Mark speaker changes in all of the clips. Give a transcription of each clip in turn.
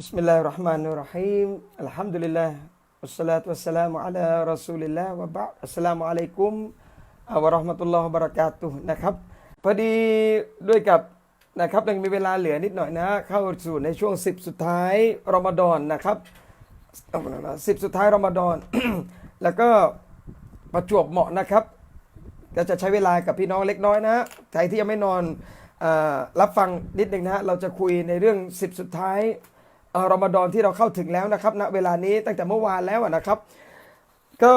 Speaker 1: بسم الله الرحمن الرحيم الحمد لله والصلاة والسلام على رسول الله وبعد السلام عليكم วะเราะห์มะตุลลอฮ์วะบะเราะกาตุฮ์นะครับพอดีด้วยกับนะครับยังมีเวลาเหลือนิดหน่อยนะ เข้าสู่ในช่วง 10 สุดท้ายรอมฎอนนะครับสิบสุดท้ายรอมฎอน แล้วก็ประจวบเหมาะนะครับ ก็จะใช้เวลากับพี่น้องเล็กน้อยนะใครที่ยังไม่นอนเออรับฟังนิดหนึ่งนะฮะเราจะคุยในเรื่อง 10 สุดท้ายเอ่อ รอมฎอนที่เราเข้าถึงแล้วนะครับณเวลานี้ตั้งแต่เมื่อวานแล้วนะครับ ก็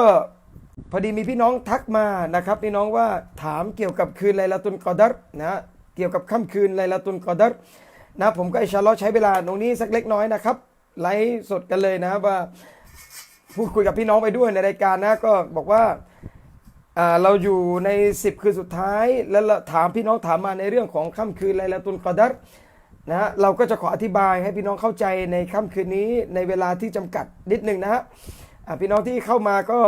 Speaker 1: พอดีมีพี่น้องทักมานะครับ พี่น้องว่าถามเกี่ยวกับคืนไลลาตุนกอดัรนะเกี่ยวกับค่ำคืนไลลาตุนกอดัรนะผมก็อิชาอัลอใช้เวลาตรงนี้สักเล็กน้อยนะครับไลฟ์สดกันเลยนะว่าพูดคุยกับพี่น้องไปด้วยในรายการนะก็บอกว่าเราอยู่ใน 10 คืนสุดท้าย แล้วถามพี่น้องถามมาในเรื่องของค่ำคืนไลลาตุนกอดัร นะฮะเราก็จะขออธิบายให้พี่น้องเข้าใจในค่ำคืนนี้ในเวลาที่จำกัดนิดหนึ่งนะฮะพี่น้องที่เข้ามาก็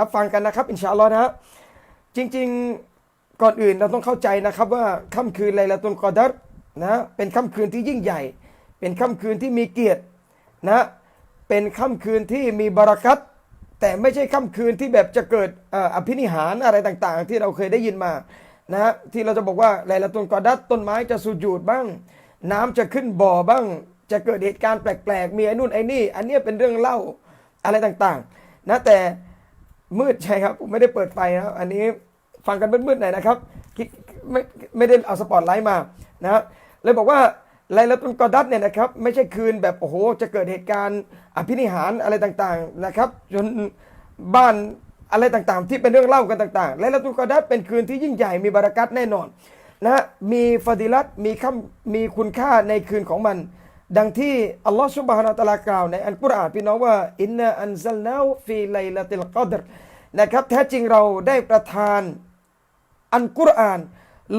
Speaker 1: รับฟังกันนะครับอินชาอัลลอฮ์นะฮะจริงๆก่อนอื่นเราต้องเข้าใจนะครับว่าค่ำคืนไลลาตุนกอดัรนะเป็นค่ำคืนที่ยิ่งใหญ่ เป็นค่ำคืนที่มีเกียรตินะเป็นค่ำคืนที่มีบารักัตแต่ไม่ใช่ค่ำคืนที่แบบจะเกิดอภินิหารอะไรต่างๆ ที่เราเคยได้ยินมานะฮะที่เราจะบอกว่าไลลาตุนกอดัตต้นไม้จะสุญูดบ้าง น้ำจะขึ้นบ่อบ้าง จะเกิดเหตุการณ์แปลกๆ มีไอ้นู่นไอ้นี่ อันเนี้ยเป็นเรื่องเล่าอะไรต่างๆ นะแต่มืดใช่ครับผมไม่ได้เปิดไฟนะอันนี้ฟังกันมืดๆหน่อยนะครับไม่ไม่ได้เอาสปอตไลท์มานะเลยบอกว่าไลลาตุนกอดัตเนี่ยนะครับไม่ใช่คืนแบบโอ้โหจะเกิดเหตุการณ์อภินิหารอะไรต่างๆนะครับจนบ้านอะไรต่างๆ ที่เป็นเรื่องเล่ากันต่างๆไลลาตุนกอดัตเป็นคืนที่ยิ่งใหญ่มีบารักัตแน่นอน นะมีฟาดิลัตมีคำมีคุณค่าในคืนของมัน ดังที่อัลลอฮฺสุบฮานาอัลลอฮฺกล่าวในอันกุรอานพี่น้องว่าอินนาอันซัลนาฟีไลลาติลกอดรนะครับแท้จริงเราได้ประทานอันกุรอาน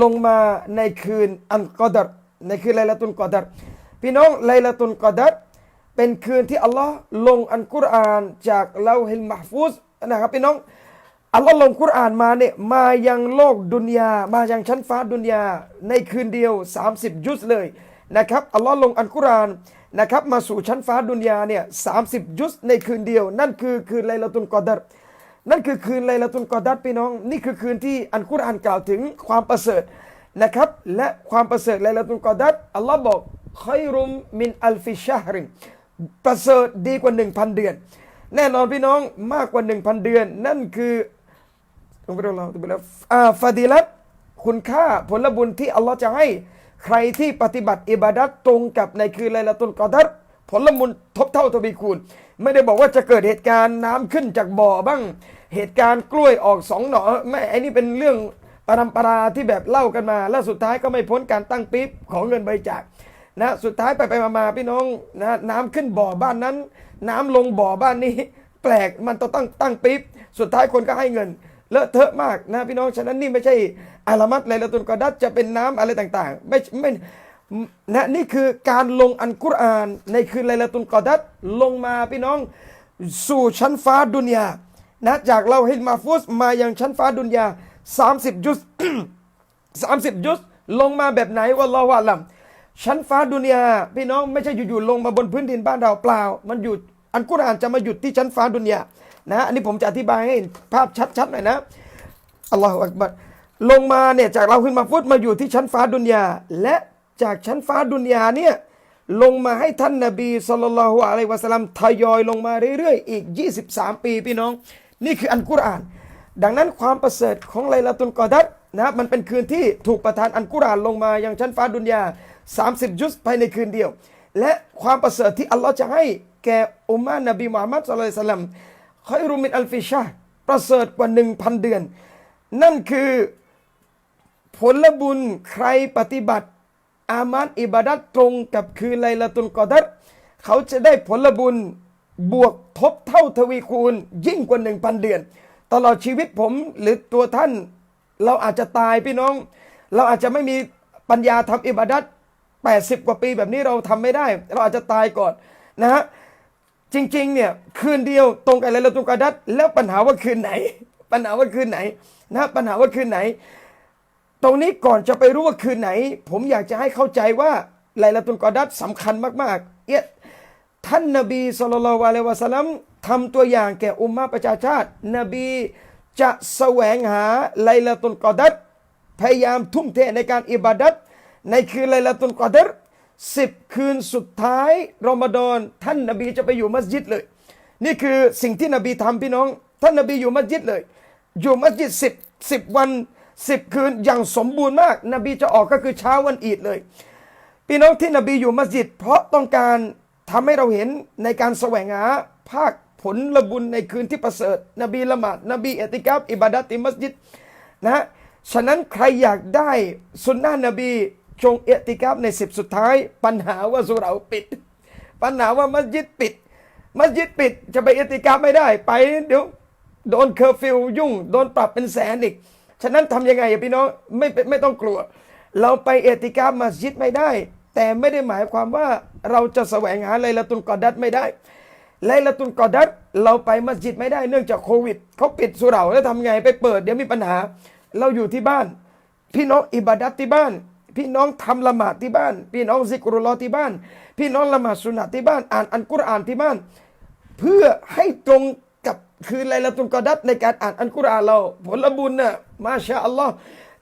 Speaker 1: ลงมาในคืนอันกอดรในคืนไลลาตุนกอดรพี่น้องไลลาตุนกอดรเป็นคืนที่อัลลอฮ์ลงอันกุรอานจากเลาฮิลมะฟูซนะครับพี่น้อง อัลลอฮ์ลงกุรอานมาเนี่ยมายังโลกดุนยา มายังชั้นฟ้าดุนยา ในคืนเดียว 30 ยุสเลยนะครับอัลลอฮ์ลงอันกุรอานนะครับมาสู่ชั้นฟ้าดุนยาเนี่ยสายุสในคืนเดียว นั่นคือคืนไลลาตุนกอดัรนั่นคือคืนไลลาตุนกอดัดพี่น้อง นี่คือคืนที่อันกุรอานกล่าวถึงความประเสริฐนะครับและความประเสริฐไลลาตุนกอดัดอัลลอฮ์บอกคอยรุมมินอัลฟิชาฮรินประเสริฐดีกว่า 1,000 เดือน แน่นอนพี่น้องมากกว่า 1,000 เดือน นั่นคือ ต้องไปเราต้องไปแล้วอ่าฟาดิลัตคุณค่าผลบุญที่อัลลอฮ์จะให้ใครที่ปฏิบัติอิบาดัตตรงกับในคืนไลลาตุนกอดัดผลบุญทบเท่าทวีคูณ ไม่ได้บอกว่าจะเกิดเหตุการณ์น้ำขึ้นจากบ่อบ้าง เหตุการณ์กล้วยออกสองหน่อไม่ไอ้นี่เป็นเรื่องปรำปราที่แบบเล่ากันมา แล้วสุดท้ายก็ไม่พ้นการตั้งปิ๊บของเงินบริจาคนะสุดท้ายไปไปมาพี่น้องนะน้ำขึ้นบ่อบ้านนั้น น้ำลงบ่อบ้านนี้ แปลกมันต้องตั้งตั้งปิ๊บสุดท้ายคนก็ให้เงิน เลอะเทอะมากนะพี่น้องฉะนั้นนี่ไม่ใช่อาลามัดไลลาตุนกอดัดจะเป็นน้ำอะไรต่างๆ ไม่ไม่นะนี่คือการลงอันกุรอาน ในคืนไลลาตุนกอดัดลงมาพี่น้องสู่ชั้นฟ้าดุนยานะจากเราฮิลมาฟุสมายังชั้นฟ้าดุนยา 30 ยุส30 ยุสลงมาแบบไหนวะลอวะลัมชั้นฟ้าดุนยาพี่น้องไม่ใช่อยู่ๆลงมาบนพื้นดินบ้านเราเปล่า มันอยู่อันกุรอานจะมาหยุดที่ชั้นฟ้าดุนยา นะอันนี้ผมจะอธิบายให้ภาพชัดๆหน่อยนะอัลลอฮฺอักบัรลงมาเนี่ยจากเราขึ้นมาฟุตมาอยู่ที่ชั้นฟ้าดุนยา และจากชั้นฟ้าดุนยาเนี่ยลงมาให้ท่านนบีสุลต่านละฮ์อะลัยวะสัลลัมทยอยลงมาเรื่อยๆ อีก 23 ปีพี่น้อง นี่คืออันกุรอาน ดังนั้นความประเสริฐของไลลาตุนกอดัดนะมันเป็นคืนที่ถูกประทานอันกุรอานลงมายังชั้นฟ้าดุนยา 30 ยุสภายในคืนเดียว และความประเสริฐที่อัลลอฮ์จะให้แก่อุมมานนบีมุฮัมมัดสุลลัลสลัม คอยรุมินอัลฟิชาประเสริฐกว่า1,000เดือน นั่นคือผลบุญใครปฏิบัติอามันอิบาดัตตรงกับคือไลลาตุนกอดัรเขาจะได้ผลบุญบวกทบเท่าทวีคูณ ยิ่งกว่าหนึ่งพันเดือน ตลอดชีวิตผมหรือตัวท่าน เราอาจจะตายพี่น้อง เราอาจจะไม่มีปัญญาทำอิบาดัต80 กว่าปีแบบนี้เราทำไม่ได้ เราอาจจะตายก่อนนะฮะ จริงๆเนี่ยคืนเดียวตรงกับเล้วตุงกาดัดแล้วปัญหาว่าคืนไหน ปัญหาว่าคืนไหนนะปัญหาว่าคืนไหน ตรงนี้ก่อนจะไปรู้ว่าคืนไหน ผมอยากจะให้เข้าใจว่าไลลาตุนกอดัตสำคัญมากๆเอียท่านนบีสุลต่านวะเลวะสลัมทำตัวอย่างแก่อุมมาประชาชาติ นบีจะแสวงหาไลลาตุนกอดัตพยายามทุ่มเทในการอิบาดัตในคืนไลลาตุนกอดัต 10 คืนสุดท้ายรอมฎอนท่านนบีจะไปอยู่มัสยิดเลย นี่คือสิ่งที่นบีทำพี่น้อง ท่านนบีอยู่มัสยิดเลย อยู่มัสยิด10 10 วัน 10 คืนอย่างสมบูรณ์มาก นบีจะออกก็คือเช้าวันอีดเลย พี่น้องที่นบีอยู่มัสยิด เพราะต้องการทำให้เราเห็นในการแสวงหาภาคผลละบุญในคืนที่ประเสริฐ นบีละหมาดนบีเอติกับอิบาดะติมัสยิดนะะฉะนั้นใครอยากได้สุนนะนบี จงเอติกาฟในสิบสุดท้าย ปัญหาว่าสุเหราปิด ปัญหาว่ามัสยิดปิด มัสยิดปิดจะไปเอติกาฟไม่ได้ ไปเดี๋ยวโดนเคอร์ฟิวยุ่ง โดนปรับเป็นแสนอีก ฉะนั้นทำยังไงพี่น้องไม่ไม่ต้องกลัว เราไปเอติกาฟมัสยิดไม่ได้ แต่ไม่ได้หมายความว่าเราจะแสวงหาไลลาตุนกอดัดไม่ได้ไลลาตุนกอดัดเราไปมัสยิดไม่ได้เนื่องจากโควิดเขาปิดสุเหราแล้วทำไงไปเปิดเดี๋ยวมีปัญหา เราอยู่ที่บ้าน พี่น้องอิบาดัตที่บ้าน พี่น้องทำละหมาดที่บ้าน พี่น้องซิกรุลอที่บ้าน พี่น้องละหมาดสุนนะที่บ้าน อ่านอันกุรอานที่บ้าน เพื่อให้ตรงกับคืนไลลาตุลกอดัตในการอ่านอันกุรอานเรา ผลบุญน่ะมาชาอัลลอฮ์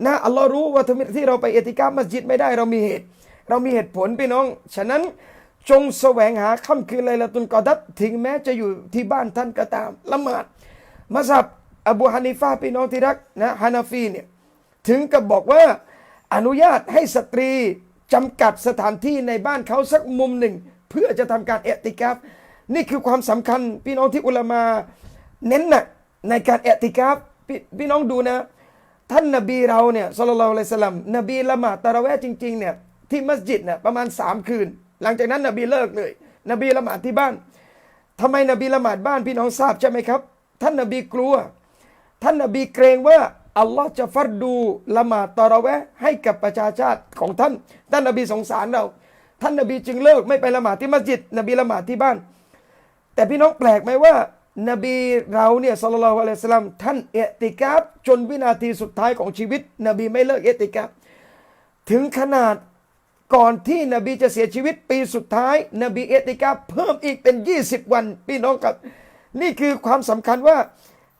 Speaker 1: นะอัลลอฮ์รู้ว่าทที่เราไปเอติกามัสยิดไม่ได้เรามีเหตุ เรามีเหตุผลพี่น้อง ฉะนั้นจงแสวงหาค่ำคืนไลลาตุลกอดัตถึงแม้จะอยู่ที่บ้านท่านก็ตามละหมาดมัสับอบูฮานิฟาพี่น้องที่รักนะฮานาฟีเนี่ยถึงกับบอกว่า อนุญาตให้สตรีจำกัดสถานที่ในบ้านเขาสักมุมหนึ่ง เพื่อจะทำการเอติกาฟนี่คือความสำคัญพี่น้องที่อุลามาเน้นหนักในการเอติกาฟพพี่น้องดูนะ ท่านนบีเราเนี่ยสุลลัลลอฮุอะลัยฮิวะสัลลัมนบีละหมาดตะระเวห์จริงๆเนี่ยที่มัสยิดเนี่ยประมาณสามคืน หลังจากนั้นนบีเลิกเลย นบีละหมาดที่บ้านทำไมนบีละหมาดบ้านพี่น้องทราบใช่ไหมครับ ท่านนบีกลัว ท่านนบีเกรงว่า อัลลอฮ์จะฟัดดูละหมาดตอระเวห์ให้กับประชาชาติของท่าน ท่านนบีสงสารเรา ท่านนบีจึงเลิกไม่ไปละหมาดที่มัสยิด นบีละหมาดที่บ้าน แต่พี่น้องแปลกไหมว่า นบีเราเนี่ยสัลลัลลอฮุอะลัยสลัมท่านเอติกาฟจนวินาทีสุดท้ายของชีวิต นบีไม่เลิกเอติกาฟถึงขนาดก่อนที่นบีจะเสียชีวิตปีสุดท้าย นบีเอติกาฟเพิ่มอีกเป็น 20 วัน พี่น้องครับ นี่คือความสำคัญว่า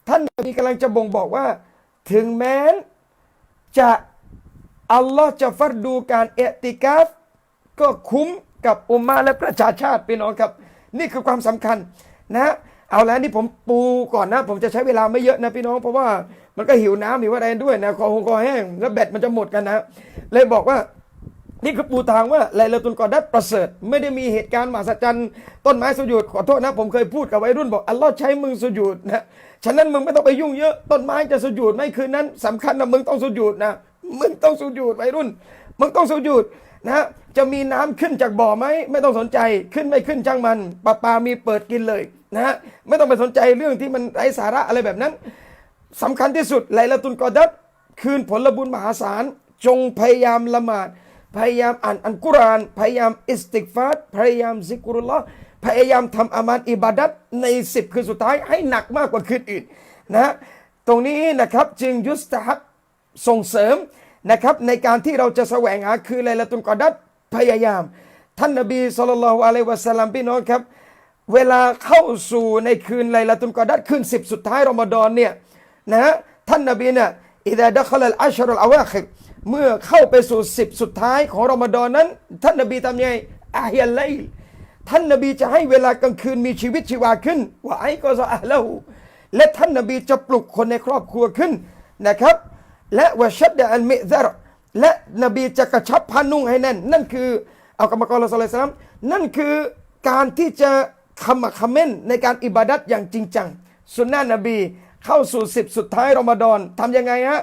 Speaker 1: ท่านนบีกำลังจะบ่งบอกว่า ถึงแม้จะอัลลอฮ์จะฟัดดูการเอติกาฟก็คุ้มกับอุมมาและประชาชาติพี่น้องครับ นี่คือความสำคัญนะเอาแล้วนี่ผมปูก่อนนะ ผมจะใช้เวลาไม่เยอะนะพี่น้อง เพราะว่ามันก็หิวน้ำหิวอะไรด้วยนะคอหงคอแห้ง แล้วแบตมันจะหมดกันนะ เลยบอกว่า นี่คือปูทางว่าไลลาตุนกอดัดประเสริฐ ไม่ได้มีเหตุการณ์มหัศจรรย์ต้นไม้สุญูดขอโทษนะ ผมเคยพูดกับวัยรุ่นบอกอัลลอฮ์ใช้มึงสุญูดนะฉะนั้นมึงไม่ต้องไปยุ่งเยอะต้นไม้จะสุญูดไม่คืนนั้นสำคัญนะมึงต้องสุญูดนะมึงต้องสุญูดวัยรุ่น มึงต้องสุญูดนะจะมีน้ำขึ้นจากบ่อไหมไม่ต้องสนใจขึ้นไม่ขึ้นช่างมันปลาปลามีเปิดกินเลยนะฮะไม่ต้องไปสนใจเรื่องที่มันไร้สาระอะไรแบบนั้นสำคัญที่สุดไลลาตุนกอดัตคืนผลบุญมหาศาลจงพยายามละหมาด พยายามอ่านอันกุรอานพยายามอิสติกฟาร์พยายามซิกรุลลอฮ์พยายามทำอามันอิบาดัตในสิบคืนสุดท้ายให้หนักมากกว่าคืนอื่นนะตรงนี้นะครับจึงยุสตฮับส่งเสริมนะครับในการที่เราจะแสวงหาคือไลลาตุนกอดัตพยายาม ท่านนบีสุลต่านละฮ์อะลัยวะสัลลัมพี่น้องครับ เวลาเข้าสู่ในคืนไลลาตุนกอดัตคืนสิบสุดท้ายรอมฎอนเนี่ยนะฮะท่านนบีเนี่ยอิดะดัคลัลอัชรุลอาวาคิร เมื่อเข้าไปสู่สิบสุดท้ายของรอมฎอนนั้น ท่านนบีทำยังไงอาฮิยัลไลท่านนบีจะให้เวลากลางคืนมีชีวิตชีวาขึ้นว่าไอ้ก็ซะอัลลหูและท่านนบีจะปลุกคนในครอบครัวขึ้นนะครับ และวะชัดดอันมิซารและนบีจะกระชับผ้านุ่งให้แน่น นั่นคือเอากรรมกรละสลัยฮิวะซัลลัมนั่นคือการที่จะขมักเขม้นในการอิบาดัตอย่างจริงจังสุนนะนบีเข้าสู่สิบสุดท้ายรอมฎอนทำยังไงฮะ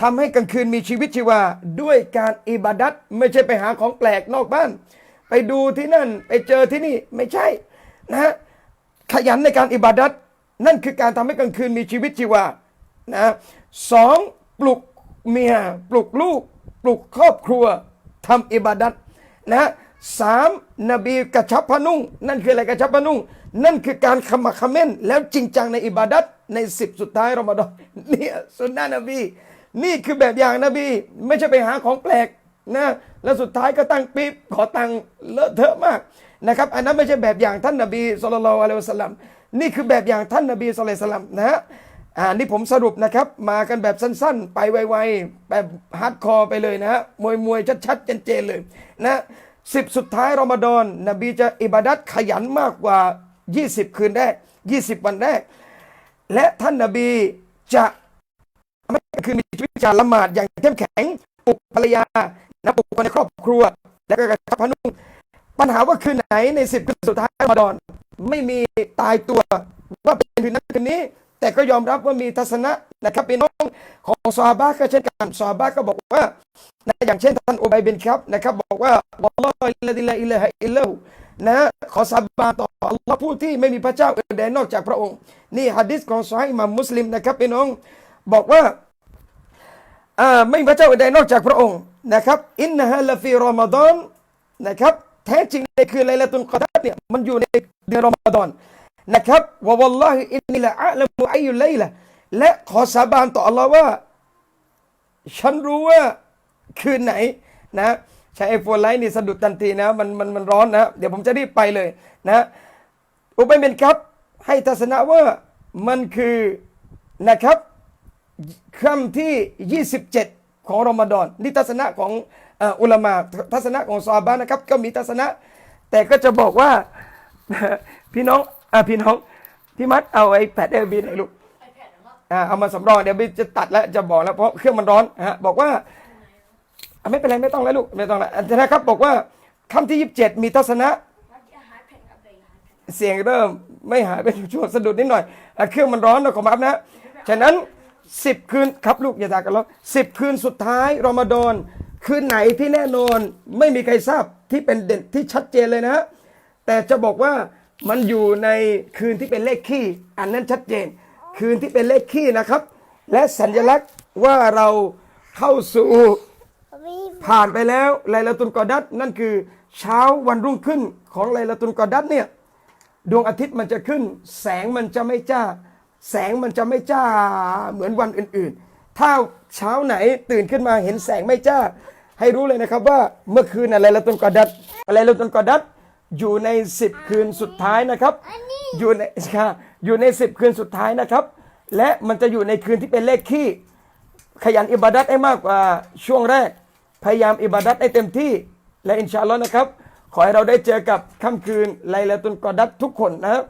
Speaker 1: ทำให้กลางคืนมีชีวิตชีวาด้วยการอิบาดัตไม่ใช่ไปหาของแปลกนอกบ้าน ไปดูที่นั่นไปเจอที่นี่ไม่ใช่นะฮะขยันในการอิบาดัตนั่นคือการทำให้กลางคืนมีชีวิตชีวานะสองปลุกเมียปลุกลูก ปลุกครอบครัวทำอิบาดัตนะสามนบีกระชับพนุ่ง นั่นคืออะไรกระชับพนุ่ง นั่นคือการขมักขม้นแล้วจริงจังในอิบาดัตในสิบสุดท้ายรอมฎอนเนี่ยสุนนะนบี นี่คือแบบอย่างนบี ไม่ใช่ไปหาของแปลกนะแล้วสุดท้ายก็ตั้งปิ๊บขอตังเลอะเทอะมากนะครับ อันนั้นไม่ใช่แบบอย่างท่านนบีสุลต่านอะลัยฮิวะสัลลัมนี่คือแบบอย่างท่านนบีสุลต่านสลัมนะฮะอ่านี่ผมสรุปนะครับ มากันแบบสั้นๆ ไปไวๆแบบฮาร์ดคอร์ไปเลยนะฮะมวยมวยๆชัดๆเจนๆเลยนะสิบสุดท้ายรอมฎอนนบีจะอิบาดัตขยันมากกว่า 20 คืนแรก 20 วันแรก และท่านนบีจะ ไม่คือมีชีวิตการละหมาดอย่างเข้มแข็งปลุกภรรยานะปลุกคนในครอบครัว แล้วก็กระชับพนุ่งปัญหาว่าคืนไหนในสิบคืนสุดท้ายรอมฎอน ไม่มีตายตัวว่าเป็นคืนนั้นคืนนี้ แต่ก็ยอมรับว่ามีทัศนะนะครับพี่น้องของซาบะก็เช่นกันซาบะก็บอกว่านะอย่างเช่นท่านอุบัยบินครับนะครับ บอกว่าวัลลอฮิลลาดิลลาอิลลาฮะอิลลันะขอสาบานต่ออัลลอฮ์ผู้ที่ไม่มีพระเจ้าอื่นใดนอกจากพระองค์ นี่ฮะดิษของซอฮีห์อิหมามุสลิมนะครับพี่น้อง บอกว่าไม่มีพระเจ้าอื่นใดนอกจากพระองค์นะครับอินนะฮะลฟีรอมฎอนนะครับแท้จริงในคืนไลลาตุลกอดาเนี่ยมันอยู่ในเดือนรอมฎอนนะครับวะวัลลอฮิอินนิละอะลัมุอัยยุไลละและขอสาบานต่ออัลลอฮ์ว่า ฉันรู้ว่าคืนไหนนะใช้ไอโฟนไลท์นี่สะดุดทันทีนะมันมันมันร้อนนะ เดี๋ยวผมจะรีบไปเลยนะอุบัยเบนครับ ให้ทัศนะว่ามันคือนะครับ ค่ำที่ 27 ของรอมฎอนนี่ทัศนะของเอ่ออุลามาทัศนะของซอฮาบะห์นะครับก็มีทัศนะ แต่ก็จะบอกว่าพี่น้องอะพี่น้องพี่มัดเอาไอ้แพดเอบีหน่อยลูกอ่าเอามาสำรองเดี๋ยวบีจะตัดแล้วจะบอกแล้วเพราะเครื่องมันร้อนฮะบอกว่าอะไม่เป็นไรไม่ต้องแล้วลูกไม่ต้องแล้วนะครับบอกว่าค่ำที่ 27 มีทัศนะเสียงเริ่มไม่หายไปช่วงสะดุดนิดหน่อยอะเครื่องมันร้อนนะขอมาบนะ ฉะนั้น สิบคืนครับลูกอย่าด่ากันแล้วสิบคืนสุดท้ายรอมฎอนคืนไหนที่แน่นอนไม่มีใครทราบที่เป็นเด่นที่ชัดเจนเลยนะ แต่จะบอกว่ามันอยู่ในคืนที่เป็นเลขขี้ อันนั้นชัดเจน คืนที่เป็นเลขขี้นะครับ และสัญลักษณ์ว่าเราเข้าสู่ผ่านไปแล้วไลลาตุลกอดัตนั่นคือเช้าวันรุ่งขึ้นของไลลาตุลกอดัตเนี่ยดวงอาทิตย์มันจะขึ้น แสงมันจะไม่จ้า แสงมันจะไม่จ้าเหมือนวันอื่นๆ ถ้าเช้าไหนตื่นขึ้นมาเห็นแสงไม่จ้า ให้รู้เลยนะครับว่าเมื่อคืนอะไรละตุนกอดัตอะไรละตุนกอดัตอยู่ในสิบคืนสุดท้ายนะครับ อยู่ในค่ะอยู่ในสิบคืนสุดท้ายนะครับ และมันจะอยู่ในคืนที่เป็นเลขขี้ขยันอิบาดัตให้มากกว่าช่วงแรก พยายามอิบาดัตให้เต็มที่และอินชาอัลลอฮ์นะครับ ขอให้เราได้เจอกับค่ำคืนไลลาตุนกอดัตทุกคนนะครับ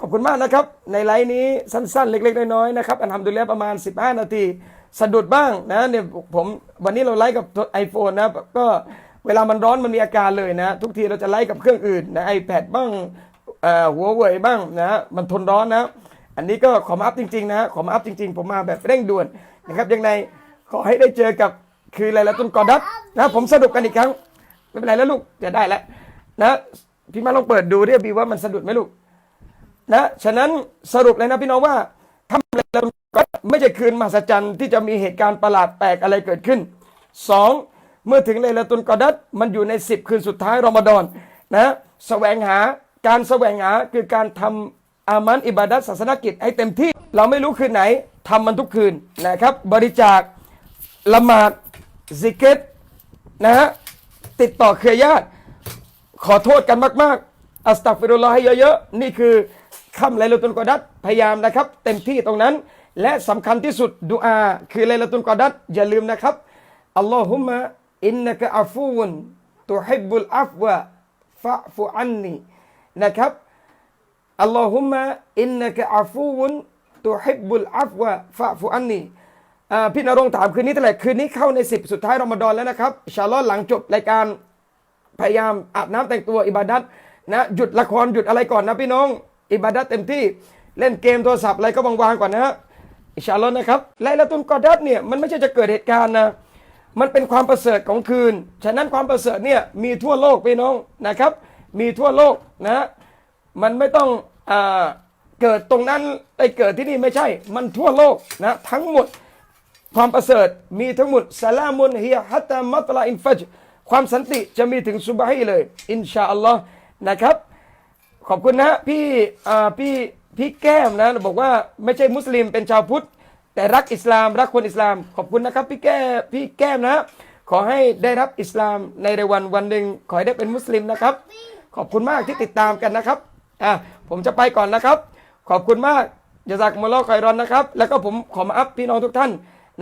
Speaker 1: ขอบคุณมากนะครับ ในไลน์นี้สั้นๆ เล็ก ๆ น้อยๆนะครับอันทำดูแลประมาณ 15 นาที สะดุดบ้างนะเนี่ยผมวันนี้เราไลฟ์กับ iPhone นะก็เวลามันร้อนมันมีอาการเลยนะ ทุกทีเราจะไลฟ์กับเครื่องอื่นนะ iPad บ้างหัวเว่ยบ้างนะมันทนร้อนนะ อันนี้ก็ขอมาอัพจริงๆนะขอมาอัพจริง ๆ ผมมาแบบเร่งด่วนนะครับยังไงขอให้ได้เจอกับคืออะไลลาตุนกอดัตนะผมสรุปกันอีกครั้งไม่เป็นไรแล้วลูกจะได้แล้วนะพี่มาลองเปิดดูเรียบีว่ามันสะดุดไหมลูก นะฉะนั้นสรุปเลยนะพี่น้องว่าทำอะไรเราก็ไม่ใช่คืนมหัศจรรย์ที่จะมีเหตุการณ์ประหลาดแปลกอะไรเกิดขึ้นสองเมื่อถึงเลลาตุนกอดัตมันอยู่ในสิบคืนสุดท้ายรอมฎอนนะแสวงหาการแสวงหาคือการทำอามันอิบาดัตศาสนกิจให้เต็มที่เราไม่รู้คืนไหนทำมันทุกคืนนะครับ บริจาคละหมาดซิกเกตนะฮะติดต่อเครือญาติ ขอโทษกันมาก ๆ อัสตักฟิรุลลอฮ์ให้เยอะ ๆ นี่คือ คำไลลาตุนกอดัตพยายามนะครับ เต็มที่ตรงนั้น และสำคัญที่สุดดุอาคือไลลาตุนกอดัตอย่าลืมนะครับอัลลอฮุมะอินนักอัฟูนตุฮิบุลอัฟวะฟะฟุอันนีนะครับอัลลอฮุมะอินนักอัฟูนตุฮิบุลอัฟวะฟะฟุอันนีพี่นรงถามคืนนี้เท่าไหร่คืนนี้เข้าในสิบสุดท้ายรอมฎอนแล้วนะครับชาลอหลังจบรายการพยายามอาบน้ำแต่งตัวอิบาดัตนะหยุดละครหยุดอะไรก่อนนะพี่น้อง อิบาดัตเต็มที่เล่นเกมโทรศัพท์อะไรก็วางๆก่อนนะฮะอิชาลอฮ์นะครับไลลาตุนกอดัตเนี่ยมันไม่ใช่จะเกิดเหตุการณ์นะมันเป็นความประเสริฐของคืน ฉะนั้นความประเสริฐเนี่ยมีทั่วโลกพี่น้องนะครับ มีทั่วโลกนะมันไม่ต้องอเกิดตรงนั้นไปเกิดที่นี่ไม่ใช่ มันทั่วโลกนะทั้งหมดความประเสริฐมีทั้งหมดสลามุนเฮียฮัตตามัตลาอินฟัจความสันติจะมีถึงซุบฮีเลย อินชาอัลลอฮ์นะครับ ขอบคุณนะพี่อ่าพี่พี่แก้มนะบอกว่าไม่ใช่มุสลิมเป็นชาวพุทธ แต่รักอิสลาม รักคนอิสลาม ขอบคุณนะครับ พี่แก้พี่แก้มนะ ขอให้ได้รับอิสลามในวันวันหนึ่งขอให้ได้เป็นมุสลิมนะครับ ขอบคุณมากที่ติดตามกันนะครับอะผมจะไปก่อนนะครับ ขอบคุณมากยาซักมุลลอฮ์คอยรอนนะครับ แล้วก็ผมขอมาอัพพี่น้องทุกท่าน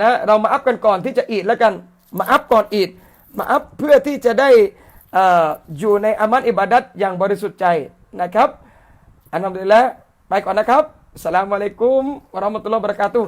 Speaker 1: นะเรามาอัพกันก่อนที่จะอีดแล้วกัน มาอัพก่อนอีดมาอัพเพื่อที่จะได้อออยู่ในอามัดอิบาดัตอย่างบริสุทธิ์ใจ นะครับอันนั้นเลยละไปก่อนนะครับสลามอะลัยกุมวะราะห์มะตุลลอฮ์บะเราะกาตุ